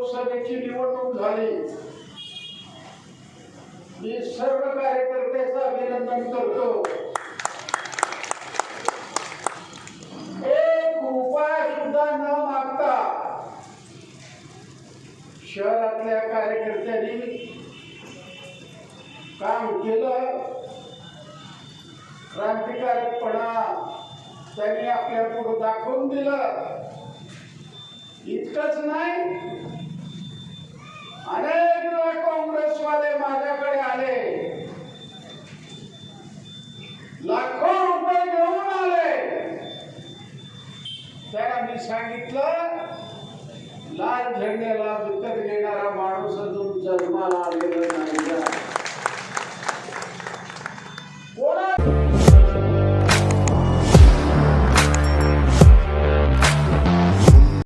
लोकसभेची निवडणूक झाली. मी सर्व कार्यकर्त्याचं अभिनंदन करतो. एक उपाय सुद्धा न मागता शहरातल्या कार्यकर्त्यांनी काम केलं. क्रांतिकारकपणा त्यांनी आपल्या पुढे दाखवून दिलं. इतकंच नाही लाखो रुपये घेऊन आले. त्याला मी सांगितलं लाल झेंड्याला विकत घेणारा माणूस अजून जन्माला आलेला